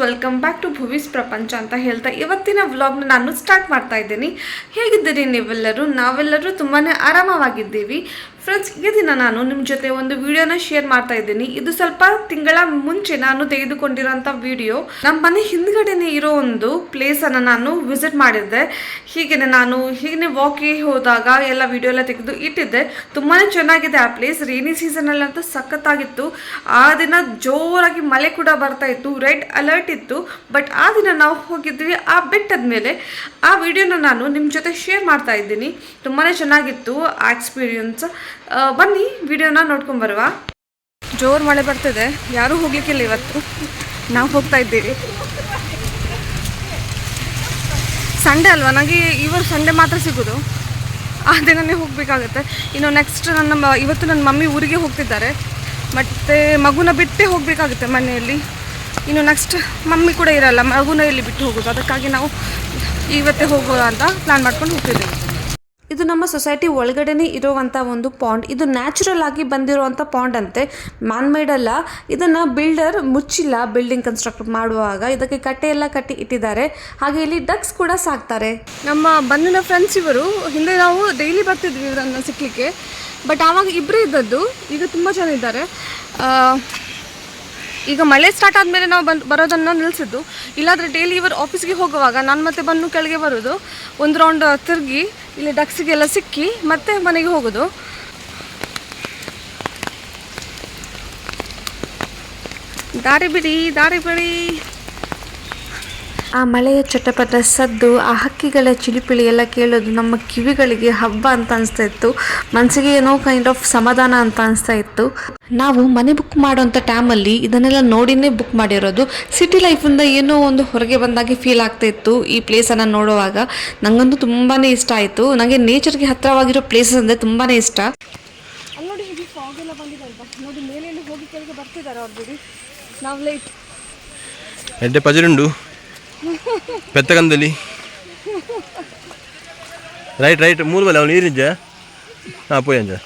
Welcome back to ಭುವೀಸ್ ಪ್ರಪಂಚ ಅಂತ ಹೇಳ್ತಾ ಇವತ್ತಿನ ವ್ಲಾಗ್ನ ನಾನು ಸ್ಟಾರ್ಟ್ ಮಾಡ್ತಾ ಇದ್ದೀನಿ. ಹೇಗಿದ್ದೀರಿ ನೀವೆಲ್ಲರೂ? ನಾವೆಲ್ಲರೂ ತುಂಬಾ ಆರಾಮವಾಗಿದ್ದೀವಿ. ಫ್ರೆಂಡ್ಸ್ ಈ ದಿನ ನಾನು ನಿಮ್ಮ ಜೊತೆ ಒಂದು ವಿಡಿಯೋನ ಶೇರ್ ಮಾಡ್ತಾ ಇದ್ದೀನಿ. ಇದು ಸ್ವಲ್ಪ ತಿಂಗಳ ಮುಂಚೆ ನಾನು ತೆಗೆದುಕೊಂಡಿರೋಂಥ ವಿಡಿಯೋ ನಮ್ಮ ಮನೆ ಹಿಂದ್ಗಡೆನೇ ಇರೋ ಒಂದು ಪ್ಲೇಸನ್ನು ನಾನು ವಿಸಿಟ್ ಮಾಡಿದ್ದೆ. ಹೀಗೆ ನಾನು ಹೀಗೆ ವಾಕಿಗೆ ಹೋದಾಗ ಎಲ್ಲ ವಿಡಿಯೋ ಎಲ್ಲ ತೆಗೆದು ಇಟ್ಟಿದ್ದೆ. ತುಂಬಾ ಚೆನ್ನಾಗಿದೆ ಆ ಪ್ಲೇಸ್ ರೈನಿ ಸೀಸನಲ್ಲಂತೂ ಸಖತ್ತಾಗಿತ್ತು. ಆ ದಿನ ಜೋರಾಗಿ ಮಳೆ ಕೂಡ ಬರ್ತಾ ಇತ್ತು. ರೆಡ್ ಅಲರ್ಟ್ ಇತ್ತು. ಬಟ್ ಆ ದಿನ ನಾವು ಹೋಗಿದ್ವಿ ಆ ಬೆಟ್ಟದ ಮೇಲೆ. ಆ ವಿಡಿಯೋನ ನಾನು ನಿಮ್ಮ ಜೊತೆ ಶೇರ್ ಮಾಡ್ತಾ ಇದ್ದೀನಿ. ತುಂಬಾ ಚೆನ್ನಾಗಿತ್ತು ಆ ಎಕ್ಸ್ಪೀರಿಯನ್ಸ್ ಬನ್ನಿ, ವಿಡಿಯೋನ ನೋಡ್ಕೊಂಬರುವ ಜೋರು ಮಳೆ ಬರ್ತಿದೆ. ಯಾರೂ ಹೋಗ್ಲಿಕ್ಕಿಲ್ಲ ಇವತ್ತು. ನಾವು ಹೋಗ್ತಾ ಇದ್ದೀವಿ. ಸಂಡೇ ಅಲ್ವಾ? ನನಗೆ ಇವರು ಸಂಡೇ ಮಾತ್ರ ಸಿಗೋದು. ಆ ದಿನನೇ ಹೋಗಬೇಕಾಗುತ್ತೆ. ಇನ್ನು ನೆಕ್ಸ್ಟ್ ನನ್ನ ಇವತ್ತು ನನ್ನ ಮಮ್ಮಿ ಊರಿಗೆ ಹೋಗ್ತಿದ್ದಾರೆ. ಮತ್ತು ಮಗುನ ಬಿಟ್ಟೇ ಹೋಗಬೇಕಾಗುತ್ತೆ ಮನೆಯಲ್ಲಿ. ಇನ್ನು ನೆಕ್ಸ್ಟ್ ಮಮ್ಮಿ ಕೂಡ ಇರಲ್ಲ. ಮಗುನ ಇಲ್ಲಿ ಬಿಟ್ಟು ಹೋಗೋದು? ಅದಕ್ಕಾಗಿ ನಾವು ಇವತ್ತೇ ಹೋಗೋಣ ಅಂತ ಪ್ಲ್ಯಾನ್ ಮಾಡ್ಕೊಂಡು ಹೋಗ್ತಿದ್ದೇವೆ. ಇದು ನಮ್ಮ ಸೊಸೈಟಿ ಒಳಗಡೆನೇ ಇರುವಂಥ ಒಂದು ಪಾಂಡ್ ಇದು ನ್ಯಾಚುರಲ್ ಆಗಿ ಬಂದಿರುವಂಥ ಪಾಂಡ್ ಅಂತೆ. ಮ್ಯಾನ್ಮೇಡ್ ಅಲ್ಲ. ಇದನ್ನು ಬಿಲ್ಡರ್ ಮುಚ್ಚಿಲ್ಲ ಬಿಲ್ಡಿಂಗ್ ಕನ್ಸ್ಟ್ರಕ್ಟ್ ಮಾಡುವಾಗ. ಇದಕ್ಕೆ ಕಟ್ಟೆ ಎಲ್ಲ ಕಟ್ಟಿ ಇಟ್ಟಿದ್ದಾರೆ. ಹಾಗೆ ಇಲ್ಲಿ ಡಕ್ಸ್ ಕೂಡ ಸಾಕ್ತಾರೆ. ನಮ್ಮ ಬಂದಿನ ಫ್ರೆಂಡ್ಸ್ ಇವರು, ಹಿಂದೆ ನಾವು ಡೈಲಿ ಬರ್ತಿದ್ವಿ ಇವರನ್ನು ಸಿಕ್ಕಲಿಕ್ಕೆ ಬಟ್ ಆವಾಗ ಇಬ್ಬರೇ ಇದ್ದದ್ದು. ಈಗ ತುಂಬ ಜನ ಇದ್ದಾರೆ. ಈಗ ಮಳೆ ಸ್ಟಾರ್ಟ್ ಆದಮೇಲೆ ನಾವು ಬಂದು, ಬರೋದನ್ನು ನಿಲ್ಲಿಸಿದ್ದು ಇಲ್ಲಾಂದರೆ ಡೈಲಿ ಇವರು ಆಫೀಸ್ಗೆ ಹೋಗುವಾಗ, ನಾನು ಮತ್ತೆ ಬಂದು ಕೆಳಗೆ ಬರೋದು. ಒಂದು ರೌಂಡ್ ತಿರುಗಿ ಇಲ್ಲಿ ಡಕ್ಸಿಗೆಲ್ಲ ಸಿಕ್ಕಿ ಮತ್ತೆ ಮನೆಗೆ ಹೋಗೋದು. ದಾರಿ ಬಿಡಿ ದಾರಿ ಬಿಡಿ. ಆ ಮಳೆಯ ಚಟಪಟ ಸದ್ದು ಆ ಹಕ್ಕಿಗಳ ಚಿಲಿಪಿಳಿ ಎಲ್ಲ ಕೇಳೋದು ನಮ್ಮ ಕಿವಿಗಳಿಗೆ ಹಬ್ಬ ಅಂತ ಅನಿಸ್ತಾ ಇತ್ತು ಮನಸ್ಸಿಗೆ ಏನೋ ಕೈಂಡ್ ಆಫ್ ಸಮಾಧಾನ ಅಂತ ಅನಿಸ್ತಾ ಇತ್ತು ನಾವು ಮನೆ ಬುಕ್ ಮಾಡುವಂಥ ಟೈಮಲ್ಲಿ ಇದನ್ನೆಲ್ಲ ನೋಡಿನೇ ಬುಕ್ ಮಾಡಿರೋದು. ಸಿಟಿ ಲೈಫಿಂದ ಏನೋ ಒಂದು ಹೊರಗೆ ಬಂದಾಗೆ ಫೀಲ್ ಆಗ್ತಾ ಇತ್ತು ಈ ಪ್ಲೇಸನ್ನು ನೋಡುವಾಗ. ನನಗಂತೂ ತುಂಬಾ ಇಷ್ಟ ಆಯಿತು. ನನಗೆ ನೇಚರ್ಗೆ ಹತ್ತಿರವಾಗಿರೋ ಪ್ಲೇಸಸ್ ಅಂದರೆ ತುಂಬಾ ಇಷ್ಟ. ಅಲ್ಲಿ ನೋಡಿ ಹೇಗೆ ಫಾಗ್ ಎಲ್ಲ ಬಂದಿದೆ ಅಂತ. ನೋಡಿ ಮೇಲೆ ಹೋಗಿ ಕೆಳಗೆ ಬರ್ತಿದ್ದಾರೆ ಅವ್ರು ಬಿಡಿ. ನಾವು ಲೈಟ್ ಎಡ್ಡೆ ಪಜರುಂಡು పెద్దకందలి రైట్ రైట్ మూడు వేల నీరించా పోయాంచా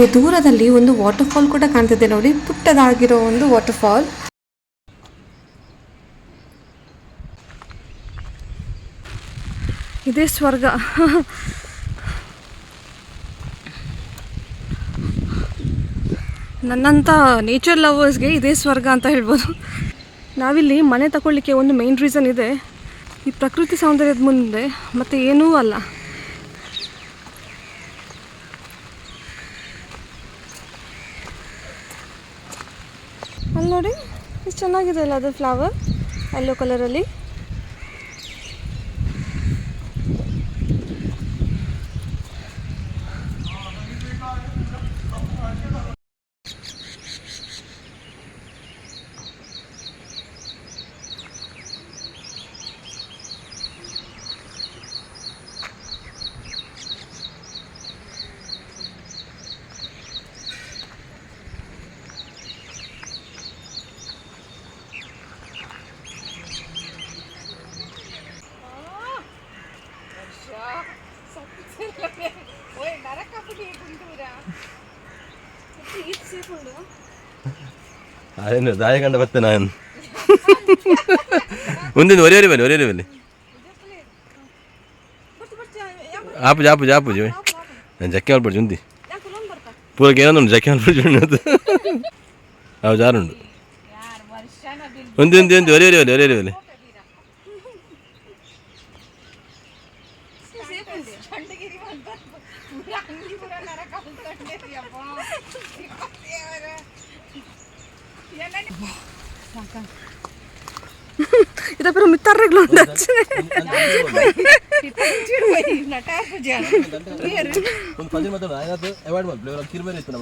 ಹಾಂ ಅಲ್ಲಿ ದೂರದಲ್ಲಿ ಒಂದು ವಾಟರ್ ಫಾಲ್ ಕೂಡ ಕಾಣ್ತಿದೆ ನೋಡಿ. ಪುಟ್ಟದಾಗಿರೋ ಒಂದು ವಾಟರ್ ಫಾಲ್ ಇದೇ ಸ್ವರ್ಗ. ನನ್ನಂತ ನೇಚರ್ ಲವರ್ಸ್ಗೆ ಇದೇ ಸ್ವರ್ಗ ಅಂತ ಹೇಳ್ಬೋದು. ನಾವಿಲ್ಲಿ ಮನೆ ತಗೊಳ್ಳಿಕ್ಕೆ ಒಂದು ಮೇನ್ ರೀಸನ್ ಇದೆ. ಈ ಪ್ರಕೃತಿ ಸೌಂದರ್ಯದ ಮುಂದೆ, ಮತ್ತೆ ಏನೂ ಅಲ್ಲ. ಅಲ್ಲಿ ನೋಡಿ ಎಷ್ಟು ಚೆನ್ನಾಗಿದೆ ಅಲ್ಲ ಅದು ಫ್ಲವರ್ ಯೆಲ್ಲೋ ಕಲರಲ್ಲಿ ಅದೇನು ದಾಯ ಕಂಡ ಬರ್ತೇನೆ ನಾನು. ಮುಂದಿನ ಒರೆಯರಿ ಬನ್ನಿ ಒರೆಯರಿ ಆಪು ಆಪುಜಿ ಆಪುಜಿ ಆಪುಜಿ ನಾನು ಜಕ್ಕೆ ಮಾಡ್ಬಿಡ್ಜಿ ಉಂದಿ ಪೂರಕ್ಕೆ ಏನೊಂದು ಜಕ್ಕೆ ಮಾಡ್ಬಿಡ್ಜಿ ಉಂಡು ಅವು ಜಾರುಂಡು. ಒಂದು ಒಂದು ಒಂದು ಒರೆಯರಿ ಬಲ್ಲಿ ಒರೆಯರಿ ಬಲ್ಲಿ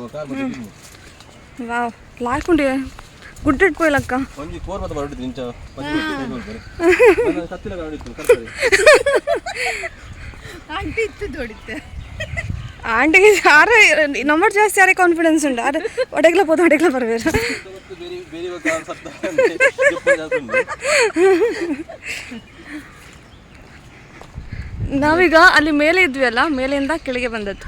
ಕಾರ್ ಮತ್ತೆ ಕಿರ್ಮು. ವಾವ್ ಲಾಯ್ಕೊಂಡಿ ಗುಡ್ ಇಟ್ಕೊಯ್ಲಕ್ಕ ಒಂಜಿ ಕೋರ್ ಮತ್ತೆ ಹೊರಟಿತ್ತು ಇಂಚ ಕತ್ತಿಲ ಹೊರಟಿತ್ತು ಕರ್ತಾರೆ ಆಂಟಿ ಇತ್ತು ದೊಡಿತೆ ಆಂಟಿಗೆ ಯಾರೇ ನಂಬರ್ ಜಾಸ್ತಿ ಯಾರೇ ಕಾನ್ಫಿಡೆನ್ಸ್ ಉಂಟು ಅದು ಒಡೆಗ್ಲ ಪೋದು ಒಡೆಗ್ಲ ಬರ್ಬೇರು ನಾವೀಗ ಅಲ್ಲಿ ಮೇಲೆ ಇದ್ವಿ ಅಲ್ಲ ಮೇಲೆಯಿಂದ ಕೆಳಗೆ ಬಂದದ್ದು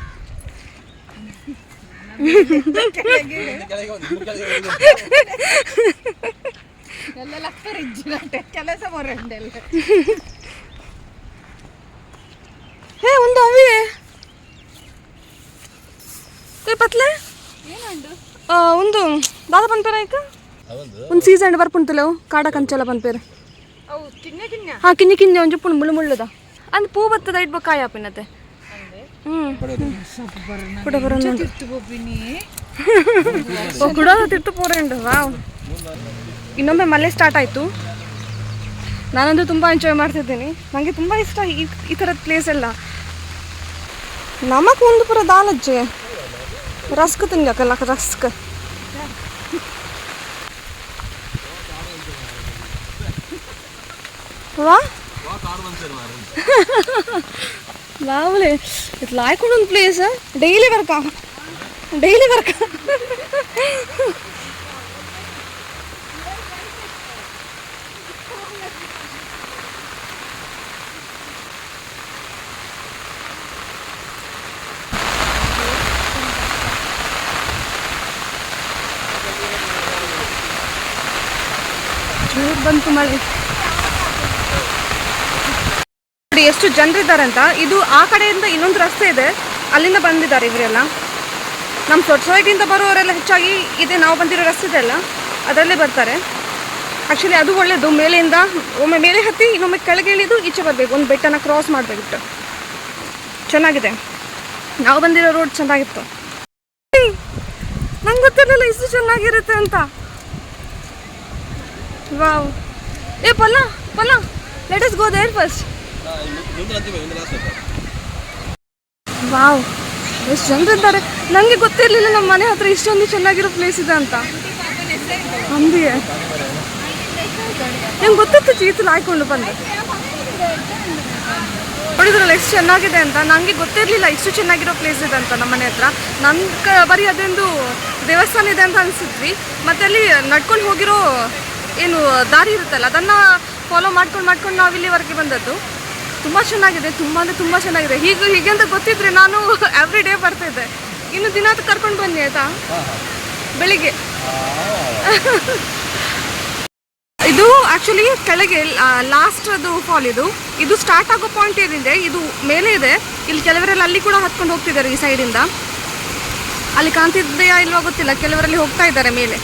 ಹೇ ಒಂದು, ಅವಿ. ಪತ್ಲೆ? ಒಂದು ದಾದ ಪನ್ಪೇರ ಐಕ ಒಂದು ಸೀಸನ್ ಬರ್ಪುಂತಲೆವು ಕಾಡ ಕಂಚಲ ಪನ್ಪೇರು ಹಾ ಕಿನ್ನಿ ಕಿನ್ನಿ ಒಂಜಿ ಪುಣ್ ಮುಳ್ಳು ಮುಳ್ಳುದ. ಅಂದ್ ಪೂ ಬತ್ತದ ಇಡ್ಬೇಕು ಕಾಯ ಬರೋದು ತಿರ್ತು ಬೋಪಿನಿ ಓ ಕುಡೋದು ತಿಟ್ಟು ಪೂರ ಉಂಟು ವಾವ್. ಇನ್ನೊಮ್ಮೆ ಮಳೆ ಸ್ಟಾರ್ಟ್ ಆಯಿತು. ನಾನಂತೂ ತುಂಬ ಎಂಜಾಯ್ ಮಾಡ್ತಿದ್ದೀನಿ. ನನಗೆ ತುಂಬ ಇಷ್ಟ ಈ ಈ ಥರದ ಪ್ಲೇಸ್ ಎಲ್ಲ. ನಮಕ್ ಒಂದು ಪುರ ದಾಲಜ್ಜೆ. ರಸ್ಕ್ ತಿನ್ಬೇಕಲ್ಲ ರಸ್ಕ್. ವಾ ಬಾವುಲೆ ಇದು ಲಾಯ್ಕೊಂಡು ಒಂದು ಪ್ಲೇಸ್ ಡೈಲಿ ಬರ್ಕ ಡೈಲಿ ಬರ್ಕ ಜೋರ್ ಬಂತು ಮಳೆ. ಜನರಿದ್ದಾರೆ ಅಂತ. ಇದು ಆ ಕಡೆಯಿಂದ ಇನ್ನೊಂದು ರಸ್ತೆ ಇದೆ. ಅಲ್ಲಿಂದ ಬಂದಿದ್ದಾರೆ ಇವರೆಲ್ಲ. ನಮ್ಮ ಸೊಸೈಟಿಯಿಂದ ಬರುವವರೆಲ್ಲ ಹೆಚ್ಚಾಗಿ ಇದೆ. ನಾವು ಬಂದಿರೋ ರಸ್ತೆ ಇದೆ ಅಲ್ಲ. ಅದರಲ್ಲೇ ಬರ್ತಾರೆ. ಆ್ಯಕ್ಚುಲಿ ಅದು ಒಳ್ಳೆಯದು ಮೇಲೆಯಿಂದ ಒಮ್ಮೆ ಮೇಲೆ ಹತ್ತಿ, ಇನ್ನೊಮ್ಮೆ ಕೆಳಗೆ ಇಳಿದು ಈಚೆ ಬರಬೇಕು. ಒಂದು ಬೆಟ್ಟನ ಕ್ರಾಸ್ ಮಾಡಬೇಕಿತ್ತು. ಚೆನ್ನಾಗಿದೆ. ನಾವು ಬಂದಿರೋ ರೋಡ್ ಚೆನ್ನಾಗಿತ್ತು. ನಂಗೆ ಗೊತ್ತಿರಲಿಲ್ಲ ಇಷ್ಟು ಚೆನ್ನಾಗಿರುತ್ತೆ ಅಂತ. ವಾವ್ ಏ, ಪಲ್ಲ ಪಲ್ಲ. Let us go there first wow, ಎಷ್ಟು ಜನರಿದ್ದಾರೆ ನನಗೆ ಗೊತ್ತಿರಲಿಲ್ಲ ನಮ್ಮ ಮನೆ ಹತ್ರ ಇಷ್ಟೊಂದು ಚೆನ್ನಾಗಿರೋ ಪ್ಲೇಸ್ ಇದೆ ಅಂತ. ಅಂದಿಯೇ ನಂಗೆ ಗೊತ್ತಿತ್ತು ಚೀತಲು ಹಾಕೊಂಡು ಬಂದೆ. ನೋಡಿದ್ರಲ್ಲ ಎಷ್ಟು ಚೆನ್ನಾಗಿದೆ ಅಂತ. ನನಗೆ ಗೊತ್ತಿರಲಿಲ್ಲ ಇಷ್ಟು ಚೆನ್ನಾಗಿರೋ ಪ್ಲೇಸ್ ಇದೆ ಅಂತ ನಮ್ಮ ಮನೆ ಹತ್ರ. ನನ್ನ ಕ, ಬರೀ ಅದೊಂದು ದೇವಸ್ಥಾನ ಇದೆ ಅಂತ ಅನಿಸಿದ್ವಿ. ಮತ್ತೆ ಅಲ್ಲಿ ನಡ್ಕೊಂಡು ಹೋಗಿರೋ ಏನು ದಾರಿ ಇರುತ್ತಲ್ಲ, ಅದನ್ನು ಫಾಲೋ ಮಾಡ್ಕೊಂಡು ಮಾಡ್ಕೊಂಡು ನಾವು ಇಲ್ಲಿವರೆಗೆ ಬಂದದ್ದು. ತುಂಬ ಚೆನ್ನಾಗಿದೆ, ತುಂಬ ಅಂದರೆ ತುಂಬ ಚೆನ್ನಾಗಿದೆ. ಹೀಗೆ ಹೀಗೆ ಅಂತ ಗೊತ್ತಿದ್ರೆ ನಾನು ಎವ್ರಿ ಡೇ ಬರ್ತಿದ್ದೆ ಇನ್ನು ದಿನ ಕರ್ಕೊಂಡು ಬನ್ನಿ, ಆಯಿತಾ? ಬೆಳಿಗ್ಗೆ. ಇದು ಆ್ಯಕ್ಚುಲಿ ಕೆಳಗೆ ಲಾಸ್ಟ್ ಅದು ಫಾಲ್ ಇದು. ಇದು ಸ್ಟಾರ್ಟ್ ಆಗೋ ಪಾಯಿಂಟ್ ಏನಿದೆ ಇದು? ಮೇಲೆ ಇದೆ. ಇಲ್ಲಿ ಕೆಲವರೆಲ್ಲ ಅಲ್ಲಿ ಕೂಡ ಹತ್ಕೊಂಡು ಹೋಗ್ತಿದ್ದಾರೆ ಈ ಸೈಡಿಂದ ಅಲ್ಲಿ ಕಾಣ್ತಿದೆಯಾ ಇಲ್ವಾ ಗೊತ್ತಿಲ್ಲ. ಕೆಲವರಲ್ಲಿ ಹೋಗ್ತಾ ಇದ್ದಾರೆ ಮೇಲೆ.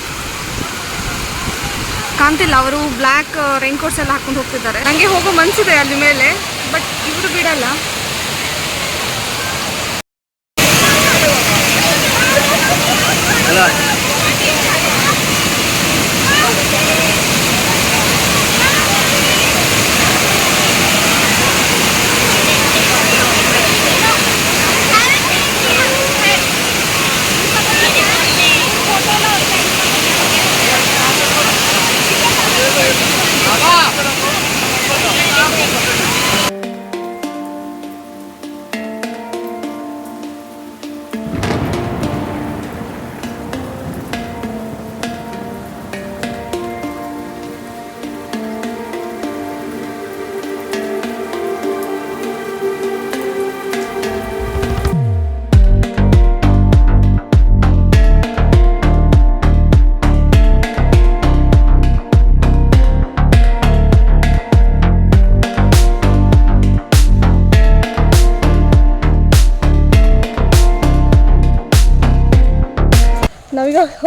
ಕಾಣ್ತಿಲ್ಲ, ಅವರು ಬ್ಲ್ಯಾಕ್ ರೈನ್ ಕೋಟ್ಸ್ ಎಲ್ಲ ಹಾಕೊಂಡು ಹೋಗ್ತಿದ್ದಾರೆ. ನನಗೆ ಹೋಗೋ ಮನಸ್ಸಿದೆ ಅಲ್ಲಿ ಮೇಲೆ. ಬಟ್ ಇವರು ಬಿಡಲ್ಲ.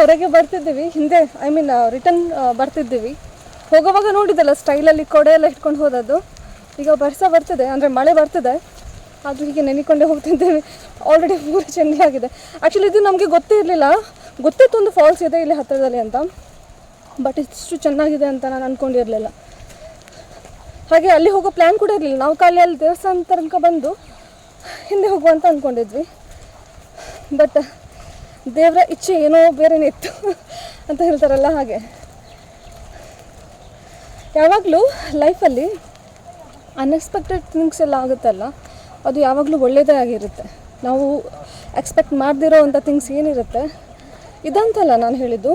ಹೊರಗೆ ಬರ್ತಿದ್ದೀವಿ. ಹಿಂದೆ ಐ ಮೀನ್ ರಿಟರ್ನ್ ಬರ್ತಿದ್ದೀವಿ. ಹೋಗೋವಾಗ ನೋಡಿದ್ದಲ್ಲ ಸ್ಟೈಲಲ್ಲಿ ಕೊಡೆ ಎಲ್ಲ ಇಟ್ಕೊಂಡು ಹೋದದ್ದು. ಈಗ ಬರ್ಸ ಬರ್ತಿದೆ, ಅಂದರೆ ಮಳೆ ಬರ್ತಿದೆ. ಅದು ಹೀಗೆ ನೆನೆಕೊಂಡೇ ಹೋಗ್ತಿದ್ದೇವೆ. ಆಲ್ರೆಡಿ ಪೂರ ಚೆಂಡಿ ಆಗಿದೆ. ಆ್ಯಕ್ಚುಲಿ ಇದು ನಮಗೆ ಗೊತ್ತೇ ಇರಲಿಲ್ಲ. ಗೊತ್ತಿತ್ತು ಒಂದು ಫಾಲ್ಸ್ ಇದೆ ಇಲ್ಲಿ ಹತ್ತಿರದಲ್ಲಿ ಅಂತ. ಬಟ್ ಇಷ್ಟು ಚೆನ್ನಾಗಿದೆ ಅಂತ ನಾನು ಅಂದ್ಕೊಂಡಿರಲಿಲ್ಲ ಹಾಗೆ ಅಲ್ಲಿ ಹೋಗೋ ಪ್ಲ್ಯಾನ್ ಕೂಡ ಇರಲಿಲ್ಲ. ನಾವು ಖಾಲಿ ಅಲ್ಲಿ ದೇವಸ್ಥಾನ ತನಕ ಬಂದು ಹಿಂದೆ ಹೋಗುವಂತ ಅಂದ್ಕೊಂಡಿದ್ವಿ ಬಟ್ ದೇವರ ಇಚ್ಛೆ ಏನೋ ಬೇರೆನೇ ಇತ್ತು ಅಂತ ಹೇಳ್ತಾರಲ್ಲ ಹಾಗೆ. ಯಾವಾಗಲೂ ಲೈಫಲ್ಲಿ ಅನ್ಎಕ್ಸ್ಪೆಕ್ಟೆಡ್ ಥಿಂಗ್ಸ್ ಎಲ್ಲ ಆಗುತ್ತಲ್ಲ, ಅದು ಯಾವಾಗಲೂ ಒಳ್ಳೆಯದೇ ಆಗಿರುತ್ತೆ. ನಾವು ಎಕ್ಸ್ಪೆಕ್ಟ್ ಮಾಡದಿರೋ ಅಂಥ ಥಿಂಗ್ಸ್ ಏನಿರುತ್ತೆ, ಇದಂತಲ್ಲ ನಾನು ಹೇಳಿದ್ದು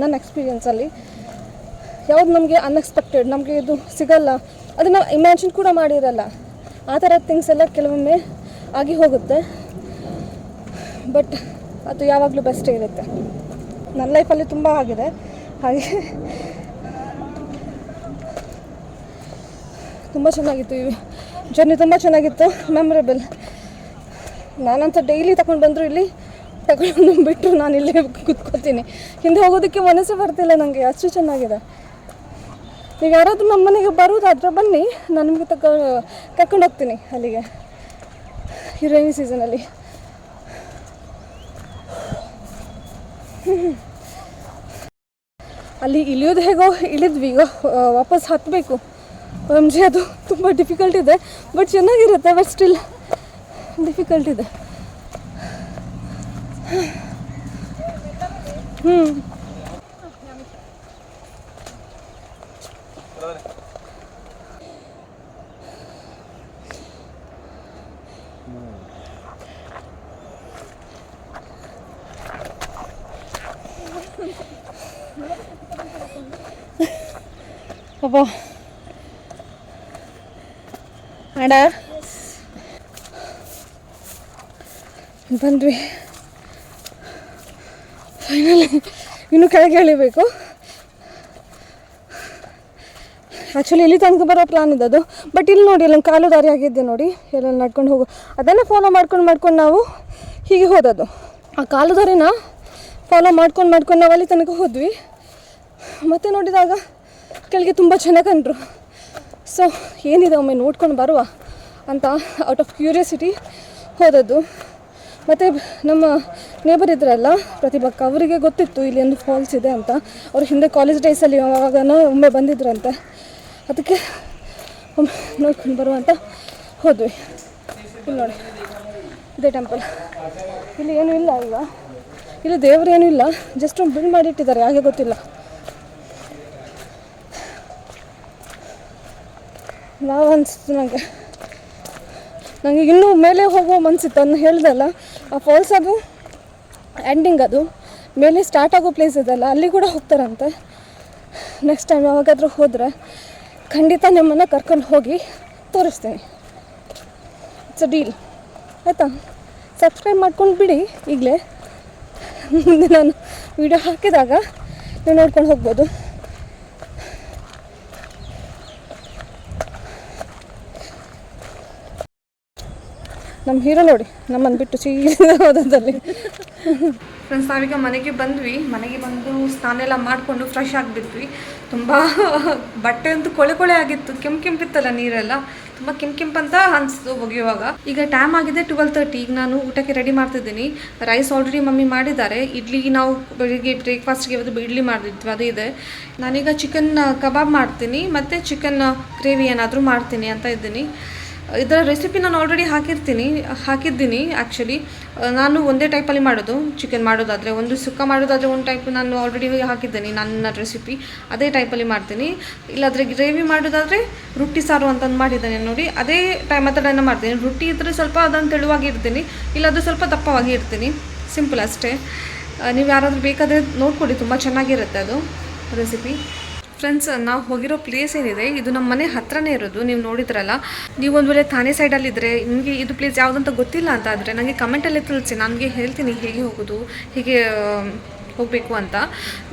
ನನ್ನ ಎಕ್ಸ್ಪೀರಿಯೆನ್ಸಲ್ಲಿ ಯಾವುದು ನಮಗೆ ಅನ್ಎಕ್ಸ್ಪೆಕ್ಟೆಡ್ ನಮಗೆ ಇದು ಸಿಗಲ್ಲ, ಅದನ್ನು ಇಮ್ಯಾಜಿನ್ ಕೂಡ ಮಾಡಿರಲ್ಲ. ಆ ಥರ ಥಿಂಗ್ಸ್ ಎಲ್ಲ ಕೆಲವೊಮ್ಮೆ ಆಗಿ ಹೋಗುತ್ತೆ. ಬಟ್ ಅದು ಯಾವಾಗಲೂ ಬೆಸ್ಟೇ ಇರುತ್ತೆ. ನನ್ನ ಲೈಫಲ್ಲಿ ತುಂಬ ಆಗಿದೆ. ಹಾಗೆ ತುಂಬ ಚೆನ್ನಾಗಿತ್ತು ಈ ಜರ್ನಿ ತುಂಬ ಚೆನ್ನಾಗಿತ್ತು ಮೆಮೊರೇಬಲ್ ನಾನಂತ ಡೈಲಿ ತಗೊಂಡು ಬಂದರು ಇಲ್ಲಿ ತಗೊಂಡು ಬಿಟ್ಟರು ನಾನು ಇಲ್ಲೇ ಕೂತ್ಕೋತೀನಿ. ಹಿಂದೆ ಹೋಗೋದಕ್ಕೆ ಮನಸ್ಸು ಬರ್ತಿಲ್ಲ ನನಗೆ ಅಷ್ಟು ಚೆನ್ನಾಗಿದೆ. ಈಗ ಯಾರಾದರೂ ನಮ್ಮ ಮನೆಗೆ ಬರೋದಾದ್ರೆ ಬನ್ನಿ, ನಾನು ನಿಮಗೆ ತಗೊ ಕರ್ಕೊಂಡು ಹೋಗ್ತೀನಿ ಅಲ್ಲಿಗೆ ಈ ರೈನಿ ಸೀಸನಲ್ಲಿ ಅಲ್ಲಿ ಇಳಿಯೋದು ಹೇಗೋ ಇಳಿದ್ವಿ ಈಗ ವಾಪಸ್ ಹತ್ತಬೇಕು ಎಂ ಜಿ ಅದು ತುಂಬ ಡಿಫಿಕಲ್ಟ್ ಇದೆ ಬಟ್ ಚೆನ್ನಾಗಿರುತ್ತೆ ಬಟ್ ಸ್ಟಿಲ್ ಡಿಫಿಕಲ್ಟ್ ಇದೆ. ಹ್ಞೂ ಅಡ ಬಂದ್ವಿ. ಫೈನಲಿ ಇನ್ನು ಕೆಳಗೆ ಎಳಿಬೇಕು. ಆ್ಯಕ್ಚುಲಿ ಇಲ್ಲಿ ತನಕ ಬರೋ ಪ್ಲಾನ್ ಇದ್ದದು ಬಟ್ ಇಲ್ಲಿ ನೋಡಿ ಅಲ್ಲಿ ಕಾಲು ದಾರಿ ಆಗಿದ್ದೆ ನೋಡಿ. ಎಲ್ಲ ನಡ್ಕೊಂಡು ಹೋಗು. ಅದನ್ನೇ ಫಾಲೋ ಮಾಡ್ಕೊಂಡು ಮಾಡ್ಕೊಂಡು ನಾವು ಹೀಗೆ ಹೋದದ್ದು. ಆ ಕಾಲು ದಾರಿನ ಫಾಲೋ ಮಾಡ್ಕೊಂಡು ಮಾಡ್ಕೊಂಡು ನಾವು ಅಲ್ಲಿ ತನಕ ಹೋದ್ವಿ. ಮತ್ತೆ ನೋಡಿದಾಗ ಕೆಳಗೆ ತುಂಬ ಚೆನ್ನಾಗಿ ಅಂದರು ಸೊ ಏನಿದೆ ಒಮ್ಮೆ ನೋಡ್ಕೊಂಡು ಬರುವ ಅಂತ ಔಟ್ ಆಫ್ ಕ್ಯೂರಿಯಾಸಿಟಿ ಹೋದದ್ದು. ಮತ್ತು ನಮ್ಮ ನೇಬರ್ ಇದ್ರಲ್ಲ, ಪ್ರತಿಭಕ್ಕ, ಅವರಿಗೆ ಗೊತ್ತಿತ್ತು ಇಲ್ಲಿ ಒಂದು ಫಾಲ್ಸ್ ಇದೆ ಅಂತ. ಅವ್ರು ಹಿಂದೆ ಕಾಲೇಜ್ ಡೇಸಲ್ಲಿ ಯಾವಾಗನೋ ಒಮ್ಮೆ ಬಂದಿದ್ರಂತೆ. ಅದಕ್ಕೆ ಒಮ್ಮೆ ನೋಡ್ಕೊಂಡು ಬರುವ ಅಂತ ಹೋದ್ವಿ. ಇಲ್ಲಿ ನೋಡಿ, ಇದೇ ಟೆಂಪಲ್ ಇಲ್ಲಿ ಏನೂ ಇಲ್ಲ ಈಗ. ಇಲ್ಲಿ ದೇವರೇನೂ ಏನೂ ಇಲ್ಲ ಜಸ್ಟ್ ಒಂದು ಬಿಲ್ಡ್ ಮಾಡಿಟ್ಟಿದ್ದಾರೆ ಹಾಗೆ ಗೊತ್ತಿಲ್ಲ. ನಾವು ಅನಿಸ್ತು ನನಗೆ ನನಗೆ ಇನ್ನೂ ಮೇಲೆ ಹೋಗೋ ಮನಸ್ಸಿತ್ತು ಹೇಳಿದೆ ಹೇಳ್ದಲ್ಲ ಆ ಫಾಲ್ಸ್ ಅದು ಎಂಡಿಂಗ್ ಅದು. ಮೇಲೆ ಸ್ಟಾರ್ಟ್ ಆಗೋ ಪ್ಲೇಸ್ ಇದೆಲ್ಲ ಅಲ್ಲಿ ಕೂಡ ಹೋಗ್ತಾರಂತೆ. ನೆಕ್ಸ್ಟ್ ಟೈಮ್ ಯಾವಾಗಾದರೂ ಹೋದರೆ ಖಂಡಿತ ನಿಮ್ಮನ್ನು ಕರ್ಕೊಂಡು ಹೋಗಿ ತೋರಿಸ್ತೀನಿ. ಇಟ್ಸ್ ಅ ಡೀಲ್ ಆಯಿತಾ? ಸಬ್ಸ್ಕ್ರೈಬ್ ಮಾಡ್ಕೊಂಡು ಬಿಡಿ ಈಗಲೇ. ಮುಂದೆ ನಾನು ವಿಡಿಯೋ ಹಾಕಿದಾಗ ನೀವು ನೋಡ್ಕೊಂಡು ಹೋಗ್ಬೋದು. ನಮ್ಮ ಹೀರೋ ನೋಡಿ, ನಮ್ಮನ್ನು ಬಿಟ್ಟು ಸೀದಾ ಹೋದಲ್ಲಿ ಫ್ರೆಂಡ್ಸ್ ನಾವೀಗ ಮನೆಗೆ ಬಂದ್ವಿ. ಮನೆಗೆ ಬಂದು ಸ್ನಾನ ಎಲ್ಲ ಮಾಡಿಕೊಂಡು ಫ್ರೆಶ್ ಆಗಿಬಿಟ್ವಿ. ತುಂಬ ಬಟ್ಟೆ ಅಂತೂ ಕೊಳೆ ಕೊಳೆ ಆಗಿತ್ತು. ಕೆಂಪು ಕೆಂಪಿತ್ತಲ್ಲ ನೀರೆಲ್ಲ. ತುಂಬ ಕೆಂಪು ಅಂತ ಅನಿಸ್ತು ಒಗೆಯುವಾಗ ಈಗ ಟೈಮ್ ಆಗಿದೆ ಟ್ವೆಲ್ ತರ್ಟಿ ಈಗ ನಾನು ಊಟಕ್ಕೆ ರೆಡಿ ಮಾಡ್ತಿದ್ದೀನಿ. ರೈಸ್ ಆಲ್ರೆಡಿ ಮಮ್ಮಿ ಮಾಡಿದ್ದಾರೆ. ಇಡ್ಲಿ ನಾವು ಬೆಳಿಗ್ಗೆ ಬ್ರೇಕ್ಫಾಸ್ಟ್ಗೆ ಇವತ್ತು ಇಡ್ಲಿ ಮಾಡಿದ್ವಿ, ಅದು ಇದೆ. ನಾನೀಗ ಚಿಕನ್ ಕಬಾಬ್ ಮಾಡ್ತೀನಿ. ಮತ್ತು ಚಿಕನ್ ಗ್ರೇವಿ ಏನಾದರೂ ಮಾಡ್ತೀನಿ ಅಂತ ಇದ್ದೀನಿ. ಇದರ ರೆಸಿಪಿ ನಾನು ಆಲ್ರೆಡಿ ಹಾಕಿರ್ತೀನಿ, ಹಾಕಿದ್ದೀನಿ ಆ್ಯಕ್ಚುಲಿ ನಾನು ಒಂದೇ ಟೈಪಲ್ಲಿ ಮಾಡೋದು ಚಿಕನ್ ಮಾಡೋದಾದರೆ, ಒಂದು ಸುಕ್ಕ ಮಾಡೋದಾದರೆ ಒಂದು ಟೈಪ್ ನಾನು ಆಲ್ರೆಡಿ ಹಾಕಿದ್ದೀನಿ, ನನ್ನ ರೆಸಿಪಿ ಅದೇ ಟೈಪಲ್ಲಿ ಮಾಡ್ತೀನಿ. ಇಲ್ಲಾದರೆ ಗ್ರೇವಿ ಮಾಡೋದಾದರೆ ರೊಟ್ಟಿ ಸಾರು ಅಂತಂದು ಮಾಡಿದ್ದೇನೆ ನೋಡಿ. ಅದೇ ಟೈಮ್ ಮೆಥಡನ್ನು ಮಾಡ್ತೀನಿ. ರೊಟ್ಟಿ ಇದ್ದರೆ ಸ್ವಲ್ಪ ಅದನ್ನು ತೆಳುವಾಗಿ ಇರ್ತೀನಿ, ಇಲ್ಲಾದರೆ ಸ್ವಲ್ಪ ದಪ್ಪವಾಗಿ ಇರ್ತೀನಿ. ಸಿಂಪಲ್ ಅಷ್ಟೇ. ನೀವು ಯಾರಾದರೂ ಬೇಕಾದರೆ ನೋಡ್ಕೊಡಿ, ತುಂಬ ಚೆನ್ನಾಗಿರುತ್ತೆ ಅದು ರೆಸಿಪಿ ಫ್ರೆಂಡ್ಸ್ ನಾವು ಹೋಗಿರೋ ಪ್ಲೇಸ್ ಏನಿದೆ, ಇದು ನಮ್ಮ ಮನೆ ಹತ್ರನೇ ಇರೋದು, ನೀವು ನೋಡಿದ್ರಲ್ಲ. ನೀವು ಒಂದು ವೇಳೆ ಥಾನೆ ಸೈಡಲ್ಲಿದ್ದರೆ ನಿಮಗೆ ಇದು ಪ್ಲೇಸ್ ಯಾವುದಂತ ಗೊತ್ತಿಲ್ಲ ಅಂತ ಆದರೆ ನನಗೆ ಕಮೆಂಟಲ್ಲಿ ತಿಳಿಸಿ, ನನಗೆ ಹೇಳ್ತೀನಿ ಹೇಗೆ ಹೋಗೋದು, ಹೇಗೆ ಹೋಗಬೇಕು ಅಂತ.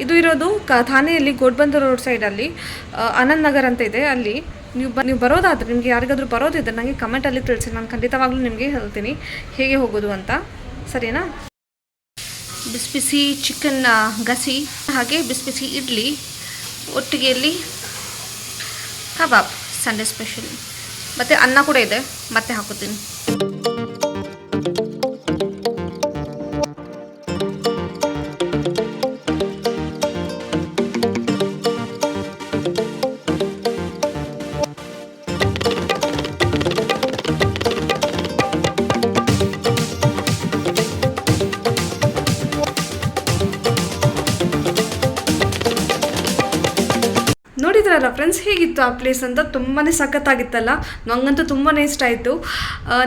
ಇದು ಇರೋದು ಕ ಥಾನೆಯಲ್ಲಿ ಗೋಡ್ಬಂದ ರೋಡ್ ಸೈಡಲ್ಲಿ ಆನಂದ್ ನಗರ್ ಅಂತ ಇದೆ ಅಲ್ಲಿ. ನೀವು ಬ, ನೀವು ಬರೋದಾದರೆ, ನಿಮಗೆ ಯಾರಿಗಾದರೂ ಬರೋದಿದ್ದರೆ ನನಗೆ ಕಮೆಂಟಲ್ಲಿ ತಿಳಿಸಿ, ನಾನು ಖಂಡಿತವಾಗ್ಲೂ ನಿಮಗೆ ಹೇಳ್ತೀನಿ ಹೇಗೆ ಹೋಗೋದು ಅಂತ. ಸರಿನಾ? ಬಿಸಿ ಬಿಸಿ ಚಿಕನ್ ಗಸಿ, ಹಾಗೆ ಬಿಸಿ ಬಿಸಿ ಇಡ್ಲಿ. ಒಟ್ಟಿಗೆ ಇಲ್ಲಿ ಕಬಾಬ್ ಸಂಡೇ ಸ್ಪೆಷಲ್ ಮತ್ತು ಅನ್ನ ಕೂಡ ಇದೆ. ಮತ್ತೆ ಹಾಕೋತೀನಿ ನೋಡಿದ್ರಲ್ಲ ಫ್ರೆಂಡ್ಸ್ ಹೇಗಿತ್ತು ಆ ಪ್ಲೇಸ್ ಅಂತ? ತುಂಬಾ ಸಖತ್ತಾಗಿತ್ತಲ್ಲ? ನನಗಂತೂ ತುಂಬಾ ಇಷ್ಟ ಆಯಿತು.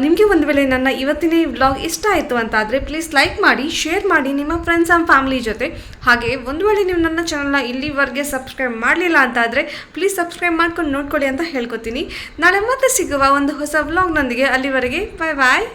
ನಿಮಗೆ ಒಂದು ವೇಳೆ ನನ್ನ ಇವತ್ತಿನ ವ್ಲಾಗ್ ಇಷ್ಟ ಆಯಿತು ಅಂತ ಆದರೆ ಪ್ಲೀಸ್ ಲೈಕ್ ಮಾಡಿ ಶೇರ್ ಮಾಡಿ ನಿಮ್ಮ ಫ್ರೆಂಡ್ಸ್ ಆ್ಯಂಡ್ ಫ್ಯಾಮಿಲಿ ಜೊತೆ. ಹಾಗೆ ಒಂದು ವೇಳೆ ನೀವು ನನ್ನ ಚಾನಲ್ನ ಇಲ್ಲಿವರೆಗೆ ಸಬ್ಸ್ಕ್ರೈಬ್ ಮಾಡಲಿಲ್ಲ ಅಂತ ಆದರೆ ಪ್ಲೀಸ್ ಸಬ್ಸ್ಕ್ರೈಬ್ ಮಾಡ್ಕೊಂಡು ನೋಡ್ಕೊಳ್ಳಿ ಅಂತ ಹೇಳ್ಕೊತೀನಿ. ನಾಳೆ ಮತ್ತೆ ಸಿಗುವ ಒಂದು ಹೊಸ ವ್ಲಾಗ್ನೊಂದಿಗೆ ಅಲ್ಲಿವರೆಗೆ ಬಾಯ್ ಬಾಯ್